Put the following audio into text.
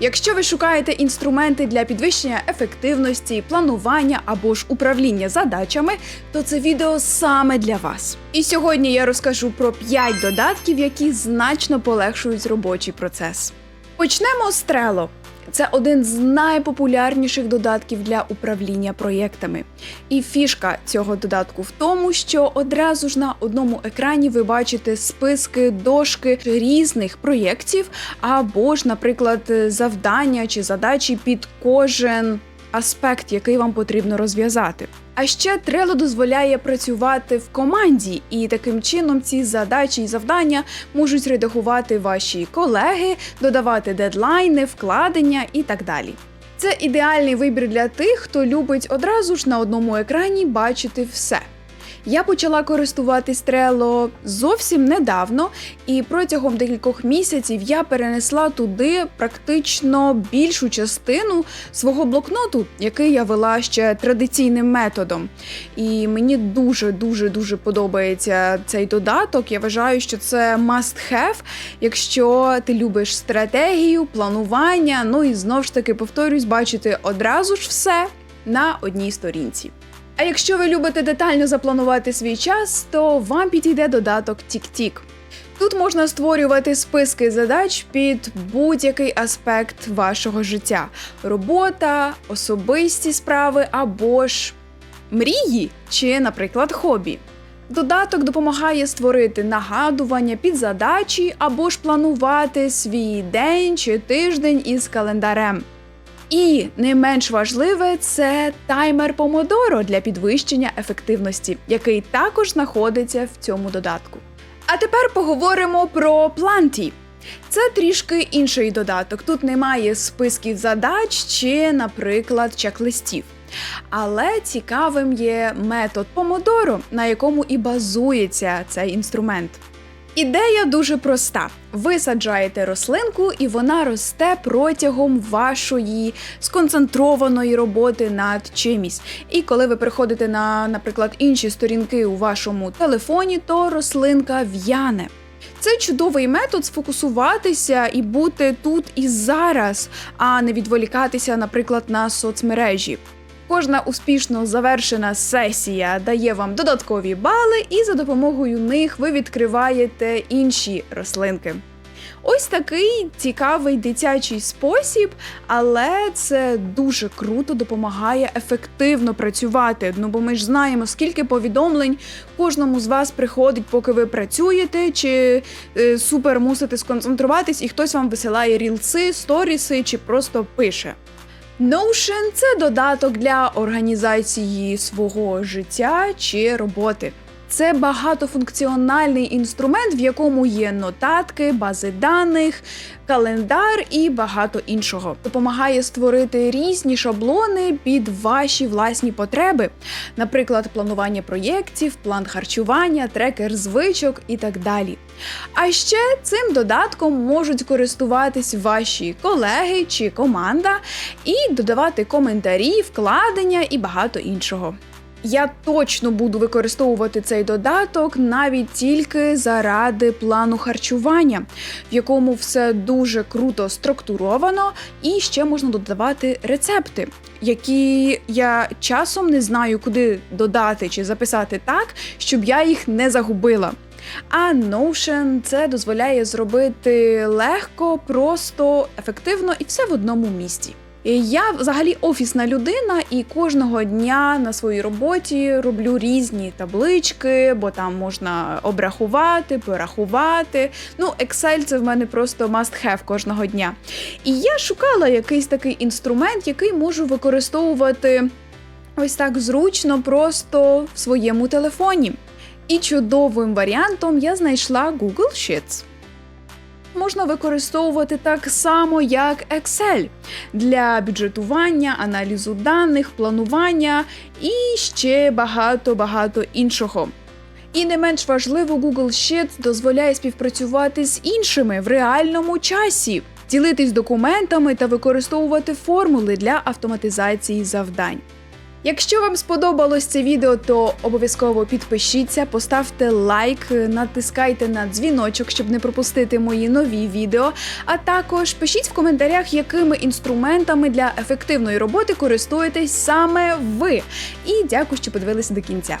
Якщо ви шукаєте інструменти для підвищення ефективності, планування або ж управління задачами, то це відео саме для вас. І сьогодні я розкажу про 5 додатків, які значно полегшують робочий процес. Почнемо з Trello. Це один з найпопулярніших додатків для управління проєктами. І фішка цього додатку в тому, що одразу ж на одному екрані ви бачите списки дошки різних проєктів, або ж, наприклад, завдання чи задачі під кожен аспект, який вам потрібно розв'язати. А ще Trello дозволяє працювати в команді, і таким чином ці задачі і завдання можуть редагувати ваші колеги, додавати дедлайни, вкладення і так далі. Це ідеальний вибір для тих, хто любить одразу ж на одному екрані бачити все. Я почала користуватись Trello зовсім недавно, і протягом декількох місяців я перенесла туди практично більшу частину свого блокноту, який я вела ще традиційним методом. І мені дуже дуже дуже подобається цей додаток. Я вважаю, що це must have, якщо ти любиш стратегію, планування. Ну і знову ж таки повторюсь, бачити одразу ж все на одній сторінці. А якщо ви любите детально запланувати свій час, то вам підійде додаток TickTick. Тут можна створювати списки задач під будь-який аспект вашого життя: робота, особисті справи або ж мрії чи, наприклад, хобі. Додаток допомагає створити нагадування під задачі або ж планувати свій день чи тиждень із календарем. І не менш важливе це таймер Помодоро для підвищення ефективності, який також знаходиться в цьому додатку. А тепер поговоримо про Planty. Це трішки інший додаток. Тут немає списків задач чи, наприклад, чек-листів. Але цікавим є метод Помодоро, на якому і базується цей інструмент. Ідея дуже проста: ви саджаєте рослинку, і вона росте протягом вашої сконцентрованої роботи над чимось. І коли ви приходите на, наприклад, інші сторінки у вашому телефоні, то рослинка в'яне. Це чудовий метод сфокусуватися і бути тут і зараз, а не відволікатися, наприклад, на соцмережі. Кожна успішно завершена сесія дає вам додаткові бали, і за допомогою них ви відкриваєте інші рослинки. Ось такий цікавий дитячий спосіб, але це дуже круто допомагає ефективно працювати. Ну бо ми ж знаємо, скільки повідомлень кожному з вас приходить, поки ви працюєте, чи е, супер мусите сконцентруватись, і хтось вам висилає рілси, сторіси чи просто пише. Notion – це додаток для організації свого життя чи роботи. Це багатофункціональний інструмент, в якому є нотатки, бази даних, календар і багато іншого. Допомагає створити різні шаблони під ваші власні потреби, наприклад, планування проєктів, план харчування, трекер звичок і так далі. А ще цим додатком можуть користуватись ваші колеги чи команда і додавати коментарі, вкладення і багато іншого. Я точно буду використовувати цей додаток навіть тільки заради плану харчування, в якому все дуже круто структуровано, і ще можна додавати рецепти, які я часом не знаю, куди додати чи записати так, щоб я їх не загубила. А Notion це дозволяє зробити легко, просто, ефективно і все в одному місці. Я взагалі офісна людина, і кожного дня на своїй роботі роблю різні таблички, бо там можна обрахувати, порахувати. Ну, Excel це в мене просто must have кожного дня. І я шукала якийсь такий інструмент, який можу використовувати ось так зручно, просто в своєму телефоні. І чудовим варіантом я знайшла Google Sheets можна використовувати так само, як Excel для бюджетування, аналізу даних, планування і ще багато-багато іншого. І не менш важливо, Google Sheets дозволяє співпрацювати з іншими в реальному часі, ділитись документами та використовувати формули для автоматизації завдань. Якщо вам сподобалось це відео, то обов'язково підпишіться, поставте лайк, натискайте на дзвіночок, щоб не пропустити мої нові відео. А також пишіть в коментарях, якими інструментами для ефективної роботи користуєтесь саме ви. І дякую, що подивилися до кінця.